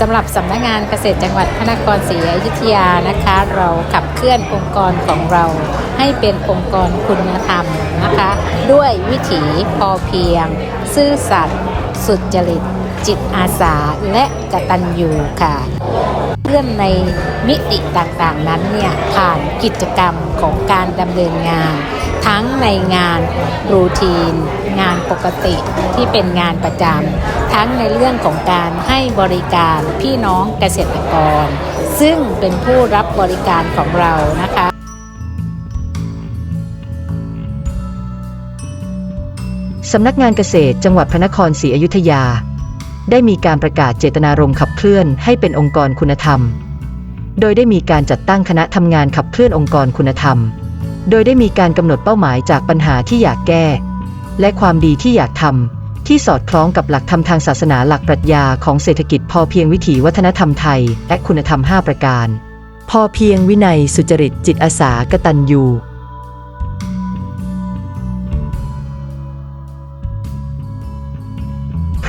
สำหรับสำนักงานเกษตรจังหวัดพระนครศรีอยุธยานะคะ เราขับเคลื่อนองค์กรของเรา ให้เป็นองค์กรคุณธรรมนะคะ ด้วยวิถีพอเพียง ซื่อสัตย์สุจริต จิตอาสาและกตัญญูค่ะ เรื่องในมิติต่างๆนั้นเนี่ยผ่านกิจกรรมของการดำเนินงาน ทั้งในงานรูทีน งานปกติที่เป็นงานประจำทั้งในเรื่องของการให้บริการพี่น้องเกษตรกร ซึ่งเป็นผู้รับบริการของเรานะคะสำนักงานเกษตรจังหวัดพระนครศรีอยุธยา ได้มีการประกาศเจตนารมณ์ขับเคลื่อนให้เป็นองค์กรคุณธรรม โดยได้มีการจัดตั้งคณะทำงานขับเคลื่อนองค์กรคุณธรรม โดยได้มีการกำหนดเป้าหมายจากปัญหาที่อยากแก้ และความดีที่อยากทำที่สอดคล้องกับหลักธรรมทางศาสนาหลักปรัชญาของเศรษฐกิจพอเพียงวิถีวัฒนธรรมไทย และคุณธรรม 5 ประการ พอเพียงวินัยสุจริตจิตอาสากตัญญู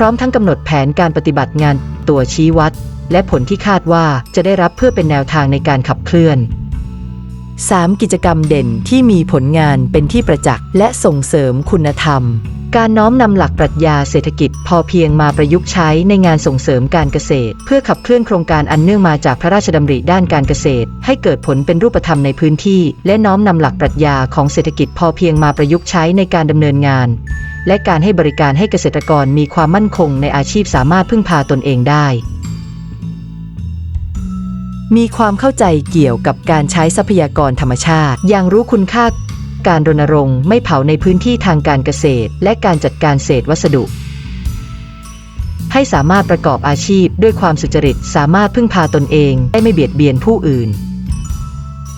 ร้อมทั้งกำหนดแผนการปฏิบัติงาน ตัวชี้วัด และผลที่คาดว่าจะได้รับเพื่อเป็นแนวทางในการขับเคลื่อน 3. กิจกรรมเด่นที่มีผลงานเป็นที่ประจักษ์และส่งเสริมคุณธรรม การน้อมนำหลักปรัชญาเศรษฐกิจพอเพียงมาประยุกต์ใช้ในงานส่งเสริมการเกษตร เพื่อขับเคลื่อนโครงการอันเนื่องมาจากพระราชดำริด้านการเกษตร ให้เกิดผลเป็นรูปธรรมในพื้นที่ และน้อมนำหลักปรัชญาของเศรษฐกิจพอเพียงมาประยุกต์ใช้ในการดำเนินงาน และการให้บริการให้เกษตรกรมีความมั่นคงในอาชีพสามารถพึ่งพาตนเองได้ มีความเข้าใจเกี่ยวกับการใช้ทรัพยากรธรรมชาติ อย่างรู้คุณค่า การรณรงค์ไม่เผาในพื้นที่ทางการเกษตร และการจัดการเศษวัสดุ ให้สามารถประกอบอาชีพด้วยความสุจริต สามารถพึ่งพาตนเองได้ไม่เบียดเบียนผู้อื่น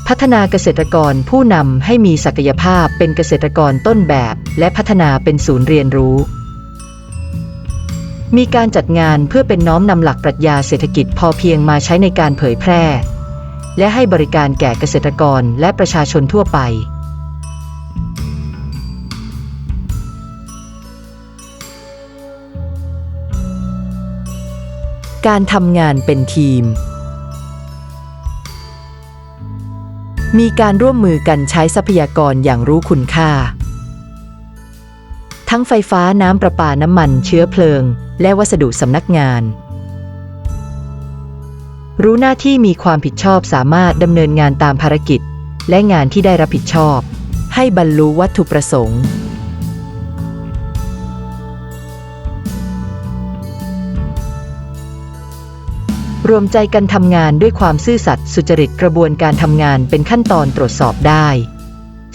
พัฒนาเกษตรกรผู้นำให้มีศักยภาพเป็นเกษตรกรต้นแบบ และพัฒนาเป็นศูนย์เรียนรู้ มีการจัดงานเพื่อเป็นน้อมนำหลักปรัชญาเศรษฐกิจพอเพียงมาใช้ในการเผยแพร่ และให้บริการแก่เกษตรกรและประชาชนทั่วไปการทำงานเป็นทีม มีการร่วมมือกันใช้ทรัพยากรอย่างรู้คุณค่า ทั้งไฟฟ้าน้ำประปาน้ำมันเชื้อเพลิง และวัสดุสำนักงาน รู้หน้าที่มีความผิดชอบสามารถดำเนินงานตามภารกิจ และงานที่ได้รับผิดชอบ ให้บรรลุวัตถุประสงค์ รวมใจกันทำงานด้วยความซื่อสัตย์สุจริตกระบวนการทำงานเป็นขั้นตอนตรวจสอบได้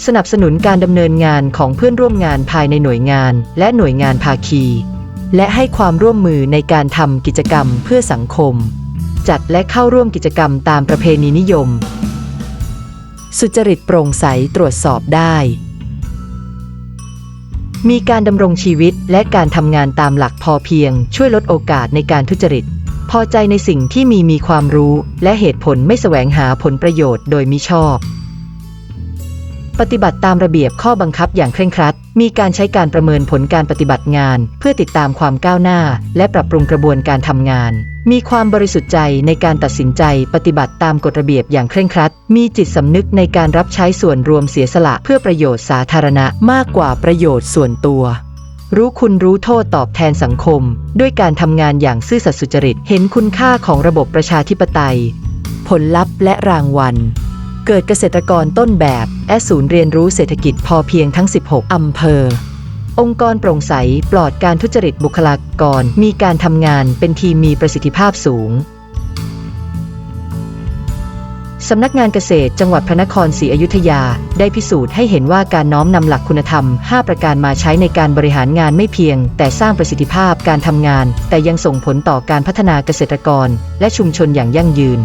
สนับสนุนการดำเนินงานของเพื่อนร่วมงานภายในหน่วยงาน และหน่วยงานภาคี และให้ความร่วมมือในการทำกิจกรรมเพื่อสังคม จัดและเข้าร่วมกิจกรรมตามประเพณีนิยม สุจริตโปร่งใสตรวจสอบได้ มีการดำรงชีวิตและการทำงานตามหลักพอเพียง ช่วยลดโอกาสในการทุจริต พอใจในสิ่งที่มีมีความรู้และเหตุผลไม่แสวงหาผลประโยชน์โดยมิชอบ ปฏิบัติตามระเบียบข้อบังคับอย่างเคร่งครัด มีการใช้การประเมินผลการปฏิบัติงาน เพื่อติดตามความก้าวหน้า และปรับปรุงกระบวนการทำงาน มีความบริสุทธิ์ใจในการตัดสินใจ ปฏิบัติตามกฎระเบียบอย่างเคร่งครัด มีจิตสำนึกในการรับใช้ส่วนรวมเสียสละเพื่อประโยชน์สาธารณะมากกว่าประโยชน์ส่วนตัว รู้คุณรู้โทษตอบแทนสังคม ด้วยการทำงานอย่างซื่อสัตย์สุจริต เห็นคุณค่าของระบบประชาธิปไตย ผลลัพธ์และรางวัล เกิดเกษตรกรต้นแบบและศูนย์เรียนรู้เศรษฐกิจพอเพียงทั้ง 16 อำเภอ องค์กรโปร่งใส ปลอดการทุจริตบุคลากร มีการทำงานเป็นทีมมีประสิทธิภาพสูง สำนักงานเกษตรจังหวัดพระนครศรีอยุธยา ได้พิสูจน์ให้เห็นว่าการน้อมนำหลักคุณธรรม 5 ประการมาใช้ในการบริหารงานไม่เพียง แต่สร้างประสิทธิภาพการทำงาน แต่ยังส่งผลต่อการพัฒนาเกษตรกร และชุมชนอย่างยั่งยืน